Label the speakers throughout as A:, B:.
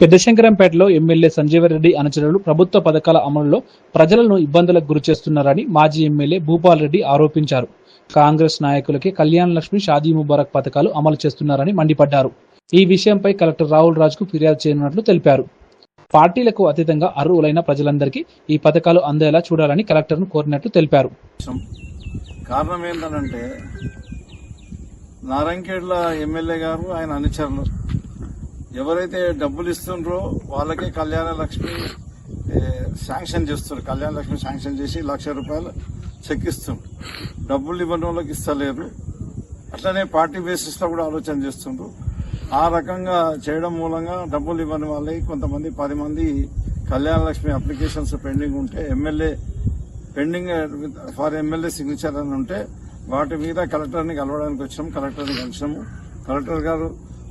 A: పెద్దశంకరంపేటలో MLA Sanjeeva Reddy అనుచరులు ప్రభుత్వ పథకాల అమలులో ప్రజలను ఇబ్బందులకు గురి చేస్తున్నారని మాజీ ఎమ్మెల్యే భూపాల్ రెడ్డి ఆరోపించారు. కాంగ్రెస్ నాయకులకి కళ్యాణ లక్ష్మి షాదీ ముబారక్ పథకాలు అమలు చేస్తున్నారని మండిపడ్డారు. ఈ విషయంపై కలెక్టర్ రాహుల్ రాజ్కు ఫిర్యాదు చేయనున్నట్లు తెలిపారు. పార్టీలకు అతీతంగా అర్హులైన ప్రజలందరికీ ఈ పథకాలు అందేలా చూడాలని కలెక్టర్ను కోరినట్లు తెలిపారు.
B: కారణం ఏంటంటే నారాయణఖేడ్ల ఎమ్మెల్యే గారు ఆయన అనుచరులు ఎవరైతే డబ్బులు ఇస్తుండ్రో వాళ్ళకే కళ్యాణ లక్ష్మి శాంక్షన్ చేస్తారు కళ్యాణ లక్ష్మి శాంక్షన్ చేసి లక్ష రూపాయలు చెక్ ఇస్తుండ్రు. డబ్బులు ఇవ్వని వాళ్ళకి ఇస్తలేరు. అట్లనే పార్టీ బేసిస్లో కూడా ఆలోచన చేస్తుండ్రు. ఆ రకంగా చేయడం మూలంగా డబ్బులు ఇవ్వని వాళ్ళకి కొంతమంది పది మంది కళ్యాణ లక్ష్మి అప్లికేషన్స్ పెండింగ్ ఉంటే MLA pending for MLA signature అని ఉంటే వాటి మీద కలెక్టర్ని కలవడానికి వచ్చాము కలెక్టర్ని కలిసాము. కలెక్టర్ గారు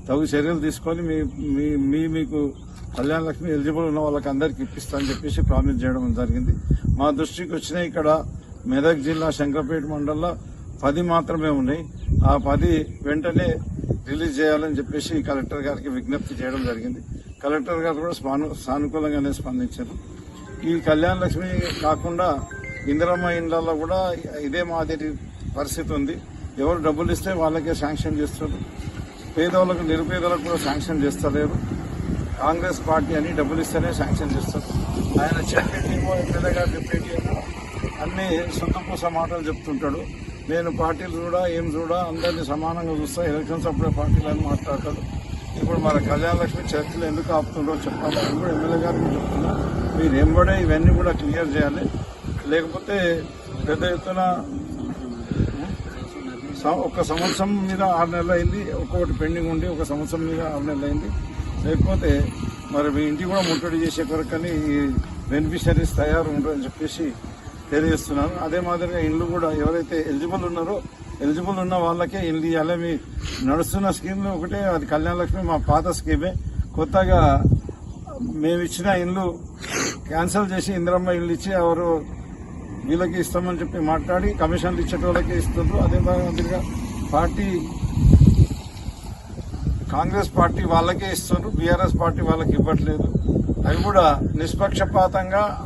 B: తగు చర్యలు తీసుకొని మీ మీ మీ మీకు కళ్యాణ లక్ష్మి ఎలిజిబుల్ ఉన్న వాళ్ళకి అందరికి ఇప్పిస్తా అని చెప్పేసి ప్రామిస్ చేయడం జరిగింది. మా దృష్టికి వచ్చిన ఇక్కడ మెదక్ జిల్లా శంకరపేట మండలంలో పది మాత్రమే ఉన్నాయి. ఆ పది వెంటనే రిలీజ్ చేయాలని చెప్పేసి కలెక్టర్ గారికి విజ్ఞప్తి చేయడం జరిగింది. కలెక్టర్ గారు కూడా స్పాను- సానుకూలంగానే స్పందించారు. ఈ కళ్యాణ లక్ష్మి కాకుండా ఇందిరమ్మ ఇండ్లలో కూడా ఇదే మాదిరి పరిస్థితి ఉంది. ఎవరు డబ్బులు ఇస్తే వాళ్ళకే శాంక్షన్ చేస్తారు. పేదవాళ్ళకు నిరుపేదలకు కూడా శాంక్షన్ చేస్తలేరు. కాంగ్రెస్ పార్టీ అని డబ్బులు ఇస్తేనే శాంక్షన్ చేస్తారు. ఆయన చెప్పేటేమో ఎమ్మెల్యే గారు చెప్పేటేమో సొంతపూస మాటలు చెప్తుంటాడు. నేను పార్టీలు చూడా ఏం చూడా అందరినీ సమానంగా చూస్తా. ఎలక్షన్స్ అప్పుడే పార్టీలు అని మాట్లాడతాడు. ఇప్పుడు మన కళ్యాణ లక్ష్మి చర్చలు ఎందుకు ఆపుతుండో చెప్పాలి. అది కూడా ఎమ్మెల్యే గారికి చెప్తున్నా. మీరు ఎంబడే ఇవన్నీ కూడా క్లియర్ చేయాలి. లేకపోతే పెద్ద ఎత్తున ఒక సంవత్సరం మీద ఆరు నెలలు అయింది ఒక్కొక్కటి పెండింగ్ ఉండి ఒక సంవత్సరం మీద ఆరు నెలలు అయింది. లేకపోతే మరి మీ ఇంటికి కూడా ముట్టడి చేసే కొరకని ఈ బెనిఫిషరీస్ తయారు ఉంటారని చెప్పేసి తెలియజేస్తున్నాను. అదే మాదిరిగా ఇండ్లు కూడా ఎవరైతే ఎలిజిబుల్ ఉన్నారో ఎలిజిబుల్ ఉన్న వాళ్ళకే ఇండ్లు ఇవ్వాలి మీ నడుస్తున్న స్కీమ్లో ఒకటే అది కళ్యాణ లక్ష్మి మా పాత స్కీమే. కొత్తగా మేము ఇచ్చిన ఇండ్లు క్యాన్సిల్ చేసి ఇందిరమ్మ ఇల్లు ఇచ్చి ఎవరు వీళ్ళకి ఇస్తామని చెప్పి మాట్లాడి కమిషన్లు ఇచ్చేటోళ్ళకి ఇస్తున్నారు. అదే మాదిరిగా పార్టీ కాంగ్రెస్ పార్టీ వాళ్ళకే ఇస్తున్నారు. బీఆర్ఎస్ పార్టీ వాళ్ళకి ఇవ్వట్లేదు. అవి కూడా నిష్పక్షపాతంగా